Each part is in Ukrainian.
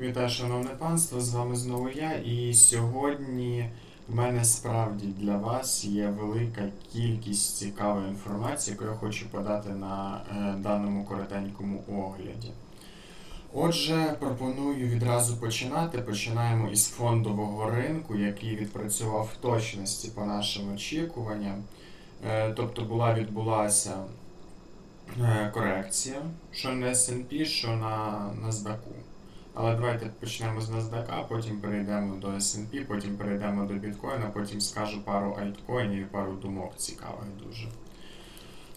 Вітаю, шановне панство, з вами знову я. І сьогодні в мене справді для вас є велика кількість цікавої інформації, яку я хочу подати на е, даному коротенькому огляді. Отже, пропоную відразу починати. Починаємо із фондового ринку, який відпрацював в точності по нашим очікуванням. Е, тобто була відбулася е, корекція, що на S&P, що на NASDAQ. Але давайте почнемо з NASDAQ, потім перейдемо до S&P, потім перейдемо до біткоїна, потім скажу пару альткоїнів і пару думок цікавих дуже.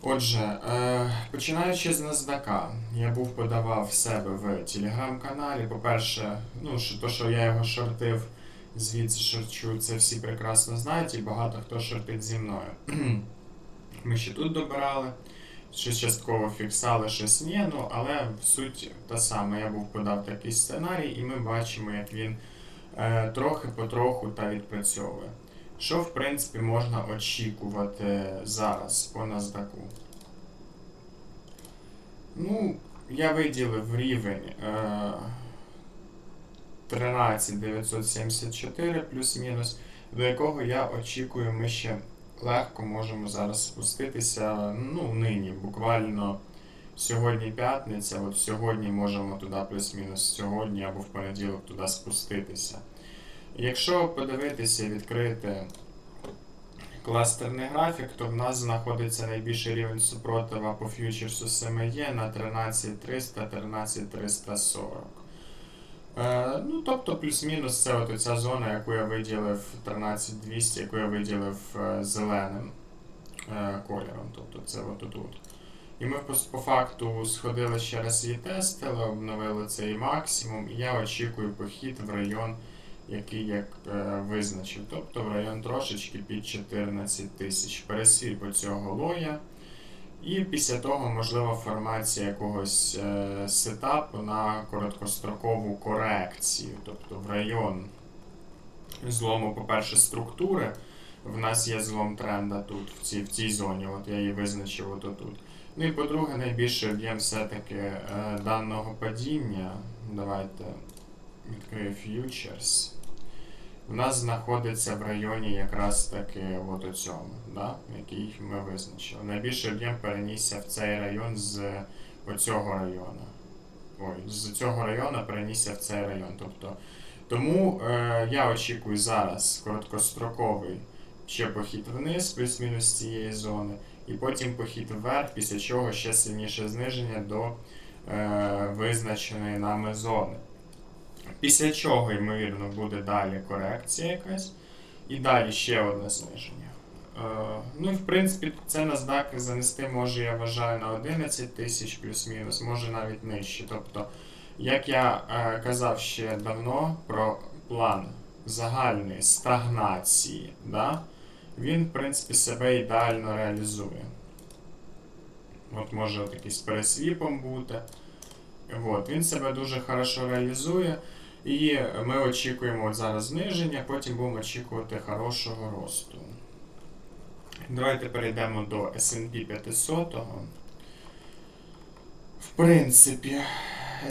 Отже, е, починаючи з NASDAQ, я був подавав себе в телеграм-каналі. По-перше, ну, то, що я його шортив, звідси шорчу, це всі прекрасно знають, і багато хто шортить зі мною. Ми ще тут добирали щось частково фіксали, щось ні, ну але суть та сама. Я був подав такий сценарій, і ми бачимо, як він е, трохи потроху та відпрацьовує. Що, в принципі, можна очікувати зараз по NASDAQ? Ну, я виділив рівень е, 13974 плюс-мінус, до якого я очікую, ми ще легко можемо зараз спуститися. Ну, нині, буквально сьогодні п'ятниця, от сьогодні можемо туди плюс-мінус сьогодні або в понеділок туди спуститися. Якщо подивитися, відкрити кластерний графік, то в нас знаходиться найбільший рівень супротива по фьючерсу SME на 13300 13340. Е, ну, тобто, плюс-мінус це от ця зона, яку я виділив 13200, яку я виділив е, зеленим е, кольором. Тобто це от тут. І ми по, факту сходили ще раз її тестили, обновили цей максимум, і я очікую похід в район, який я е, визначив. Тобто в район трошечки під 14 тисяч. Пересвій по цього лоя. І після того можлива формація якогось е, сетапу на короткострокову корекцію, тобто в район злому, по-перше, структури. В нас є злом тренда тут, в цій, в цій зоні, от я її визначив от. Ну і по-друге, найбільший об'єм все-таки е, даного падіння. Давайте відкрию фьючерс. У нас знаходиться в районі якраз таки от у цьому, да? який ми визначили. Найбільший об'єм перенісся в цей район з оцього району. Ой, з цього району перенісся в цей район. Тобто, тому е, я очікую зараз короткостроковий ще похід вниз, плюс-мінус цієї зони, і потім похід вверх, після чого ще сильніше зниження до е, визначеної нами зони. Після чого, ймовірно, буде далі корекція якась. І далі ще одне зниження. Е, ну і в принципі це NASDAQ занести може, я вважаю, на 11 тисяч плюс-мінус, може навіть нижче. Тобто, як я е, казав ще давно про план загальної стагнації, да, він, в принципі, себе ідеально реалізує. От може якийсь пересвіпом бути. От, він себе дуже хорошо реалізує. І ми очікуємо от зараз зниження, потім будемо очікувати хорошого росту. Давайте перейдемо до SP 500. В принципі,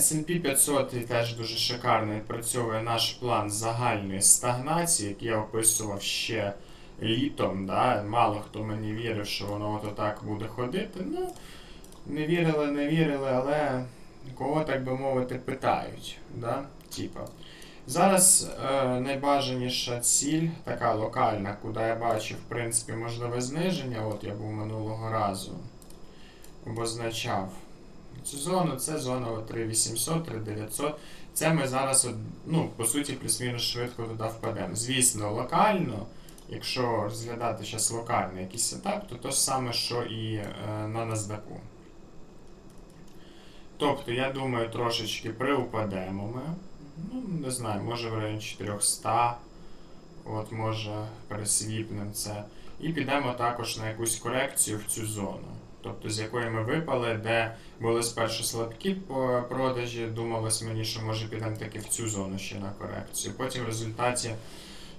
SP 500 теж дуже шикарно відпрацьовує наш план загальної стагнації, який я описував ще літом. Да? Мало хто мені вірив, що воно от так буде ходити. Ну, не вірили, не вірили, але кого, так би мовити, питають. Да? Типа. Зараз е, найбажаніша ціль, така локальна, куди я бачу, в принципі, можливе зниження. От я був минулого разу обозначав цю зону, це зона 3800, 3900. Це ми зараз, ну, по суті, плюс-мінус швидко туди впадемо. Звісно, локально, якщо розглядати зараз локальний якийсь сетап, то те ж саме, що і е, на NASDAQ. Тобто, я думаю, трошечки приупадемо ми. Ну, не знаю, може в районі 400. От, може, пересвіпнемо це. І підемо також на якусь корекцію в цю зону. Тобто, з якої ми випали, де були спершу слабкі по продажі, думалось мені, що може підемо таки в цю зону ще на корекцію. Потім в результаті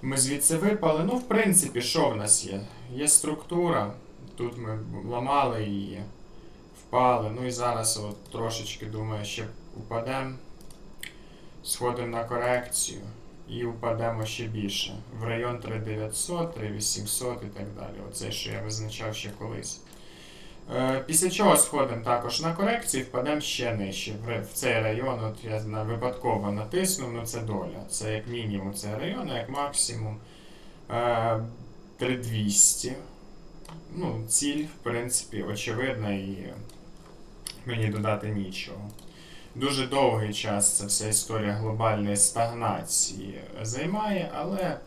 ми звідси випали. Ну, в принципі, що в нас є? Є структура. Тут ми ламали її, впали. Ну і зараз от трошечки думаю, ще упадемо. Сходимо на корекцію і впадемо ще більше. В район 3900, 3800 і так далі. Оце, що я визначав ще колись. Е, Після чого сходимо також на корекцію і впадемо ще нижче. В цей район, от я випадково натиснув, ну це доля. Це як мінімум цей район, а як максимум е, 3200. Ну, ціль, в принципі, очевидна і мені додати нічого. Дуже довгий час ця вся історія глобальної стагнації займає, але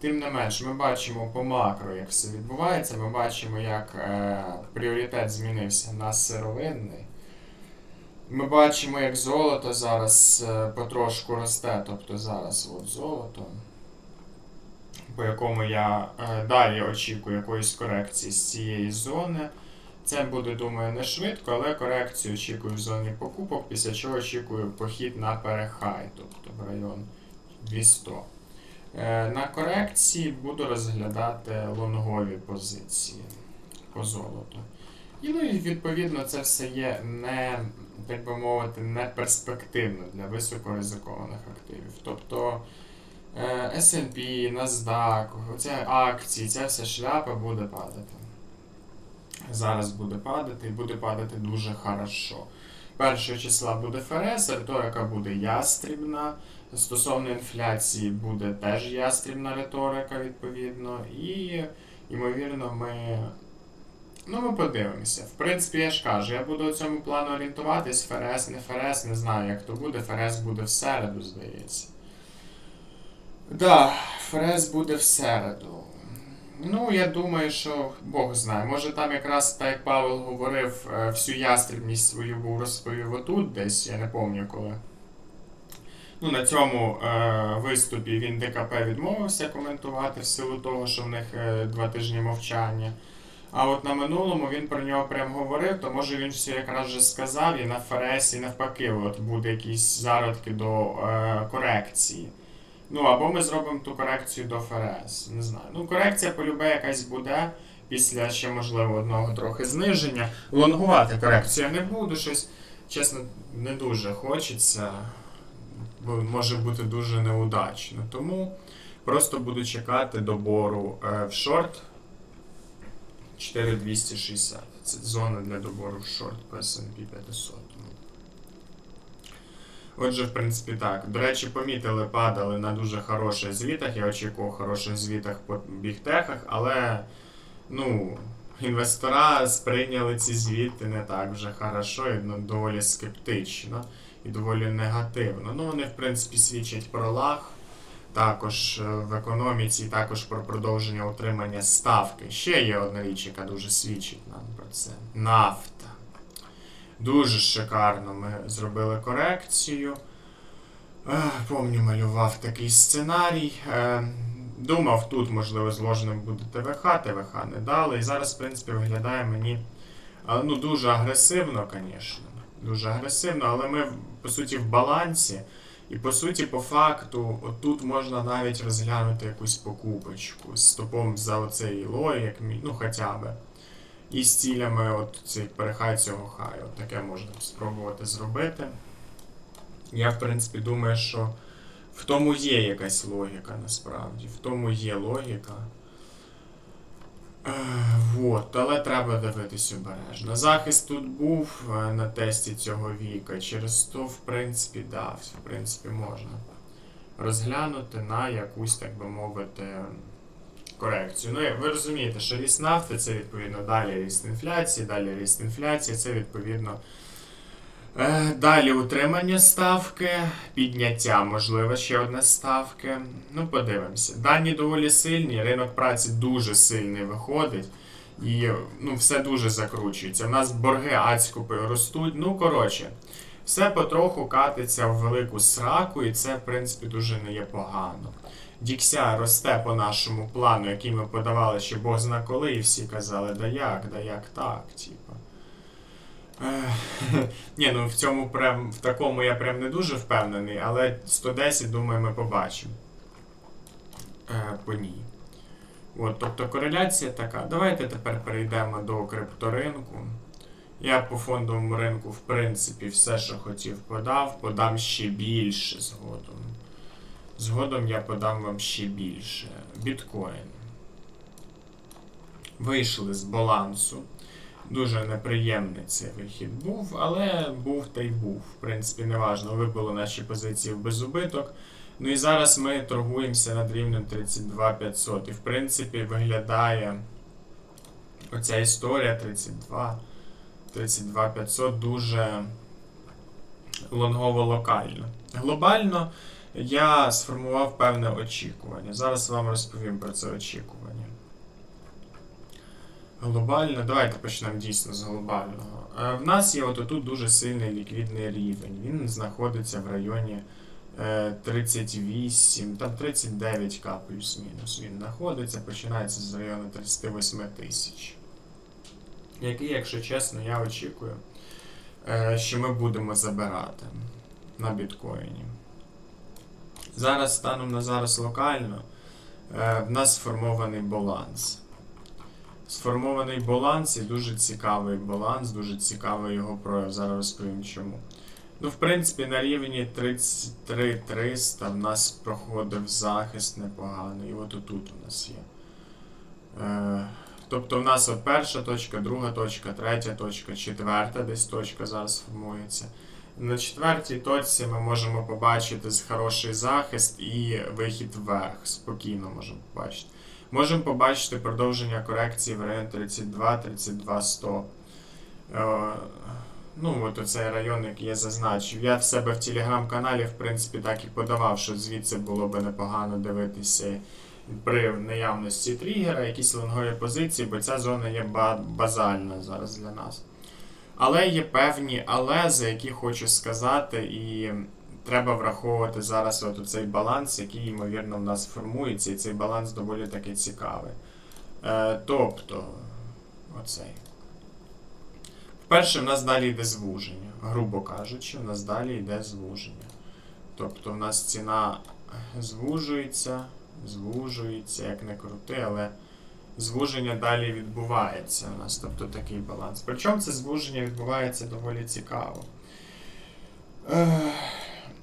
тим не менш, ми бачимо по макро, як все відбувається. Ми бачимо, як е, пріоритет змінився на сировинний. Ми бачимо, як золото зараз е, потрошку росте, тобто зараз от золото, по якому я е, далі очікую якоїсь корекції з цієї зони. Це буде, думаю, не швидко, але корекцію очікую в зоні покупок, після чого очікую похід на перехай, тобто в район 200. Е, На корекції буду розглядати лонгові позиції по золоту. І ну, відповідно це все є не, так би мовити, не перспективно для високоризикованих активів. Тобто е, S&P, NASDAQ, оця акції, ця вся шляпа буде падати. Зараз буде падати і буде падати дуже хорошо. Першого числа буде ФРС, риторика буде ястрібна. Стосовно інфляції буде теж ястрібна риторика, відповідно. І, ймовірно, ми. Ну, ми подивимося. В принципі, я ж кажу, я буду у цьому плану орієнтуватись, ФРС, не ФРС, не знаю, як то буде. ФРС буде в середу, здається. Да, ФРС буде в середу. Ну, я думаю, що Бог знає. Може там якраз так як Павел говорив, е, всю ястрібність свою був розповів отут десь, я не пам'ятаю коли. Ну, на цьому е, виступі він ДКП відмовився коментувати в силу того, що в них е, два тижні мовчання. А от на минулому він про нього прям говорив, то може він все якраз вже сказав, і на ФРС, і навпаки, от буде якісь зародки до е, корекції. Ну, або ми зробимо ту корекцію до ФРС. Не знаю. Ну, корекція полюбе якась буде. Після ще, можливо, одного трохи зниження. Лонгувати корекцію не буду, щось, чесно, не дуже хочеться, бо може бути дуже неудачно. Тому просто буду чекати добору е, в шорт 4260. Це зона для добору в шорт по S&P 500. Отже, в принципі, так. До речі, помітили, падали на дуже хороших звітах. Я очікував хороших звітах по бігтехах, але ну, інвестора сприйняли ці звіти не так вже хорошо і ну, доволі скептично і доволі негативно. Ну, вони, в принципі, свідчать про лаг. Також е, в економіці, також про продовження утримання ставки. Ще є одна річ, яка дуже свідчить нам про це. Нафта. Дуже шикарно ми зробили корекцію. Е, Помню, малював такий сценарій. Е, Думав, тут, можливо, зложеним буде ТВХ, ТВХ не дали. І зараз, в принципі, виглядає мені ну, дуже агресивно, звісно. Дуже агресивно, але ми, по суті, в балансі. І по суті, по факту, отут можна навіть розглянути якусь покупочку з стопом за оцей лой, як ну хоча би. І з цілями от цих перехай цього хаю. От таке можна спробувати зробити. Я, в принципі, думаю, що в тому є якась логіка насправді. В тому є логіка. Е, але треба дивитись обережно. Захист тут був е, на тесті цього віка. Через то, в принципі, да, в принципі, можна розглянути на якусь, так би мовити, корекцію. Ну, ви розумієте, що ріст нафти це відповідно далі ріст інфляції, далі ріст інфляції, це відповідно. Е, Далі утримання ставки, підняття, можливо, ще одне ставки. Ну, подивимося. Дані доволі сильні, ринок праці дуже сильний виходить. І ну, все дуже закручується. У нас борги адсько ростуть. Ну, коротше, все потроху катиться в велику сраку, і це, в принципі, дуже не є погано. Дікся росте по нашому плану, який ми подавали ще Бог зна коли, і всі казали, да як, да як так, типу. Ні, ну в цьому прям в такому я прям не дуже впевнений, але 110, думаю, ми побачимо. Е, по ній. От, тобто кореляція така. Давайте тепер перейдемо до крипторинку Я по фондовому ринку, в принципі, все, що хотів, подав. Подам ще більше згодом. Згодом я подам вам ще більше. Біткоін. Вийшли з балансу. Дуже неприємний цей вихід був, але був та й був. В принципі, неважно. Вибили наші позиції в безубиток. Ну і зараз ми торгуємося над рівнем 32 500. І в принципі виглядає оця історія 32. 32 500 дуже лонгово локально. Глобально я сформував певне очікування. Зараз вам розповім про це очікування. Глобально, давайте почнемо дійсно з глобального. Е, В нас є от тут дуже сильний ліквідний рівень. Він знаходиться в районі е, 38, там 39к плюс-мінус. Він знаходиться, починається з району 38 тисяч. Який, якщо чесно, я очікую, е, що ми будемо забирати на біткоїні. Зараз станом на зараз локально е, в нас сформований баланс. Сформований баланс і дуже цікавий баланс, дуже цікавий його прояв. Зараз розповім чому. Ну, в принципі, на рівні 33 300 в нас проходив захист непоганий. І от отут у нас є. Е, тобто в нас от перша точка, друга точка, третя точка, четверта десь точка зараз формується. На четвертій точці ми можемо побачити хороший захист і вихід вверх. Спокійно можемо побачити. Можемо побачити продовження корекції в районі 32, 32, 100. Е, ну, от оцей район, який я зазначив. Я в себе в телеграм-каналі, в принципі, так і подавав, що звідси було би непогано дивитися при наявності тригера, якісь лонгові позиції, бо ця зона є базальна зараз для нас. Але є певні але, за які хочу сказати, і треба враховувати зараз от цей баланс, який, ймовірно, в нас формується, і цей баланс доволі таки цікавий. Е, тобто, оцей. Вперше, в нас далі йде звуження. Грубо кажучи, в нас далі йде звуження. Тобто, в нас ціна звужується, звужується, як не крути, але звуження далі відбувається у нас, тобто такий баланс. Причому це звуження відбувається доволі цікаво.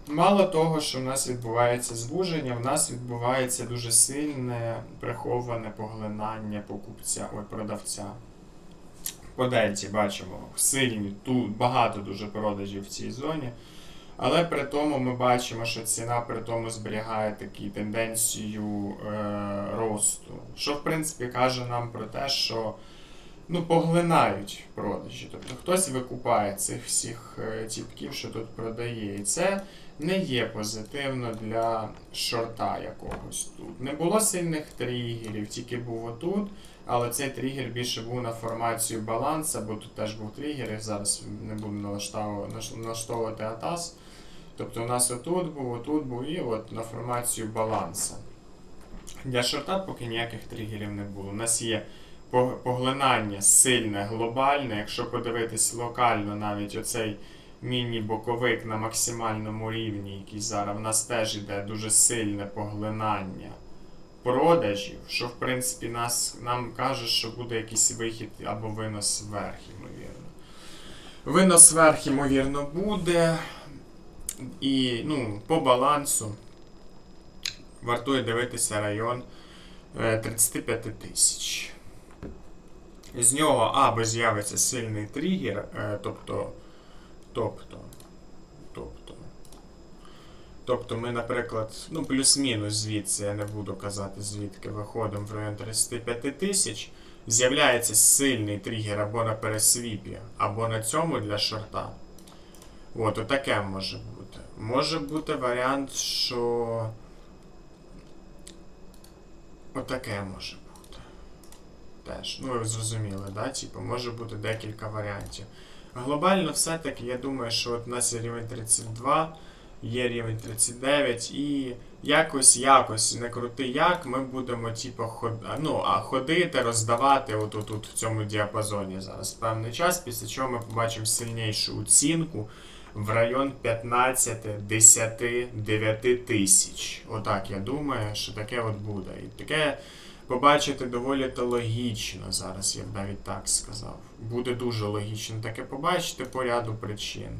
Мало того, що в нас відбувається звуження, в нас відбувається дуже сильне приховане поглинання покупця, ой, продавця. По дельті бачимо сильні, тут багато дуже продажів в цій зоні. Але при тому ми бачимо, що ціна при тому зберігає таку тенденцію е, росту. Що в принципі каже нам про те, що ну, поглинають продажі. Тобто хтось викупає цих всіх е, тіпків, що тут продає. І це не є позитивно для шорта якогось тут. Не було сильних тригерів, тільки був отут. Але цей тригер більше був на формацію баланса, бо тут теж був тригер, і зараз не буду налаштовувати, атас. Тобто у нас отут був, отут був і от на формацію баланса. Для шорта поки ніяких тригерів не було. У нас є поглинання сильне, глобальне. Якщо подивитись локально, навіть оцей міні-боковик на максимальному рівні, який зараз в нас теж іде дуже сильне поглинання продажів, що в принципі нас, нам каже, що буде якийсь вихід або винос вверх, ймовірно. Винос вверх, ймовірно, буде. І ну, по балансу вартує дивитися район е, 35 тисяч. З нього або з'явиться сильний тригер, е, тобто, тобто, тобто ми, наприклад, ну, плюс-мінус звідси, я не буду казати, звідки виходимо в район 35 тисяч, з'являється сильний тригер або на пересвіпі, або на цьому для шорта. От, отаке може бути. Може бути варіант, що. Отаке може бути. Теж. Ну, ви зрозуміли, да? Типу, може бути декілька варіантів. Глобально все-таки я думаю, що от у нас є рівень 32, є рівень 39, і якось, якось, не крути як, ми будемо, типу, ход... ну, а ходити, роздавати от тут в цьому діапазоні зараз певний час, після чого ми побачимо сильнішу оцінку в район 15, 10, 9 тисяч. Отак я думаю, що таке от буде. І таке побачити доволі то логічно зараз, я б навіть так сказав. Буде дуже логічно таке побачити по ряду причин.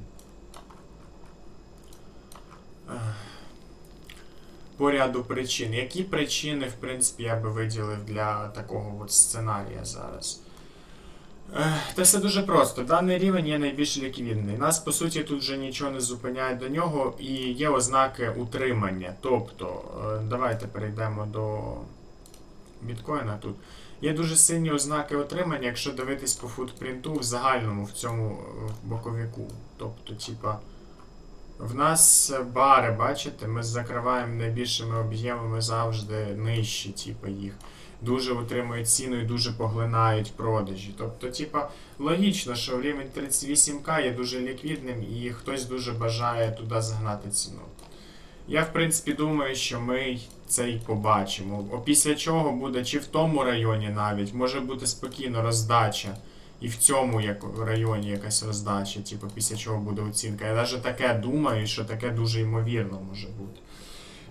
По ряду причин. Які причини, в принципі, я би виділив для такого от сценарія зараз? Та все дуже просто. Даний рівень є найбільш ліквідний. Нас, по суті, тут вже нічого не зупиняє до нього, і є ознаки утримання. Тобто, е, давайте перейдемо до біткоїна тут. Є дуже сильні ознаки отримання, якщо дивитись по футпринту в загальному в цьому е, боковику. Тобто, типа, в нас бари, бачите, ми закриваємо найбільшими об'ємами завжди нижчі, типу, їх. Дуже утримують ціну і дуже поглинають продажі. Тобто, типа, логічно, що рівень 38к є дуже ліквідним і хтось дуже бажає туди загнати ціну. Я, в принципі, думаю, що ми це й побачимо. Після чого буде чи в тому районі навіть, може бути спокійно роздача. І в цьому як районі якась роздача, типу, після чого буде оцінка. Я навіть таке думаю, що таке дуже ймовірно може бути.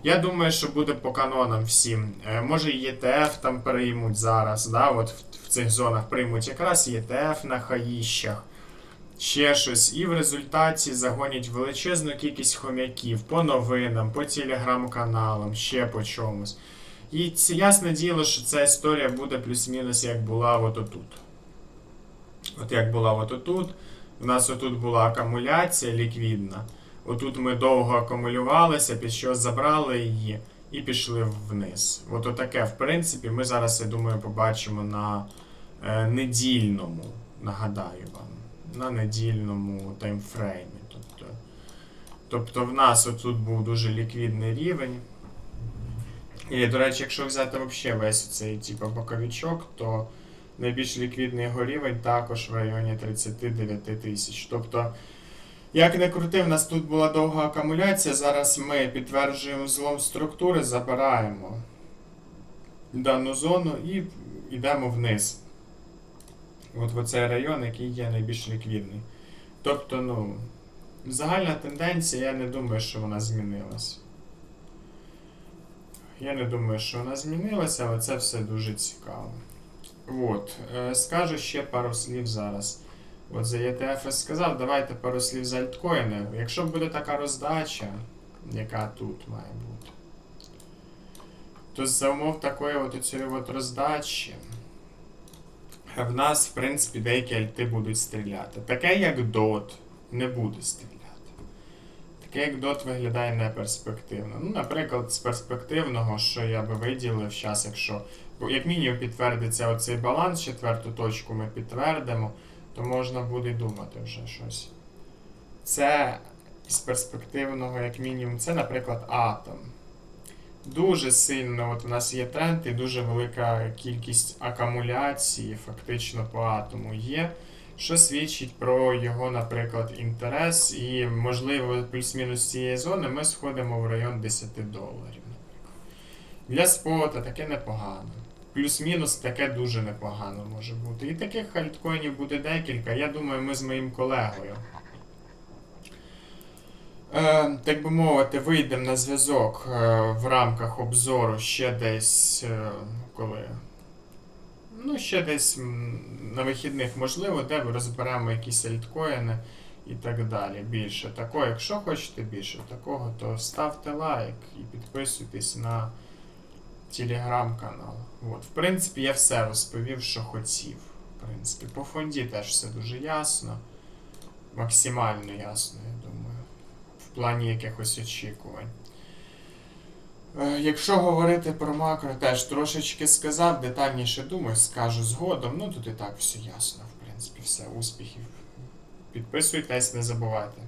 Я думаю, що буде по канонам всім. Е, може ЄТФ там приймуть зараз, да, от в, в цих зонах приймуть якраз ЄТФ на хаїщах, ще щось. І в результаті загонять величезну кількість хомяків по новинам, по телеграм-каналам, ще по чомусь. І це ясне діло, що ця історія буде плюс-мінус, як була от отут. От як була от отут. У нас отут була акумуляція ліквідна. Отут ми довго акумулювалися, під що забрали її і пішли вниз. От отаке, в принципі, ми зараз, я думаю, побачимо на е, недільному, нагадаю вам, на недільному таймфреймі. Тобто, тобто в нас отут був дуже ліквідний рівень. І, до речі, якщо взяти взагалі весь цей типу, боковичок, то найбільш ліквідний його рівень також в районі 39 тисяч. Тобто, як не крути, в нас тут була довга акумуляція. Зараз ми підтверджуємо злом структури, забираємо дану зону і йдемо вниз. От в оцей район, який є найбільш ліквідний. Тобто, ну, загальна тенденція, я не думаю, що вона змінилась. Я не думаю, що вона змінилася, але це все дуже цікаво. От, е, скажу ще пару слів зараз. От за ETF я сказав, давайте пару слів за альткоїни. Якщо буде така роздача, яка тут має бути, то за умов такої от цієї от роздачі в нас, в принципі, деякі альти будуть стріляти. Таке, як DOT, не буде стріляти. Таке, як DOT виглядає неперспективно. Ну, наприклад, з перспективного, що я би виділив зараз, якщо Як мінімум підтвердиться оцей баланс, четверту точку ми підтвердимо, то можна буде думати вже щось. Це з перспективного, як мінімум, це, наприклад, атом. Дуже сильно от у нас є тренд і дуже велика кількість акумуляції фактично по атому є, що свідчить про його, наприклад, інтерес. І, можливо, плюс-мінус цієї зони ми сходимо в район 10 доларів. Для спота таке непогано. Плюс-мінус таке дуже непогано може бути. І таких альткоїнів буде декілька. Я думаю, ми з моїм колегою. Е, так би мовити, вийдемо на зв'язок е, в рамках обзору ще десь е, коли. Ну, ще десь на вихідних, можливо, де ми розберемо якісь альткоїни і так далі. Більше такого. Якщо хочете більше такого, то ставте лайк і підписуйтесь на телеграм-канал. От, В принципі, я все розповів, що хотів. В принципі, по фонді теж все дуже ясно. Максимально ясно, я думаю. В плані якихось очікувань. Е, Якщо говорити про макро, теж трошечки сказав, детальніше думаю, скажу згодом. Ну тут і так все ясно, в принципі, все, успіхів. Підписуйтесь, не забувайте.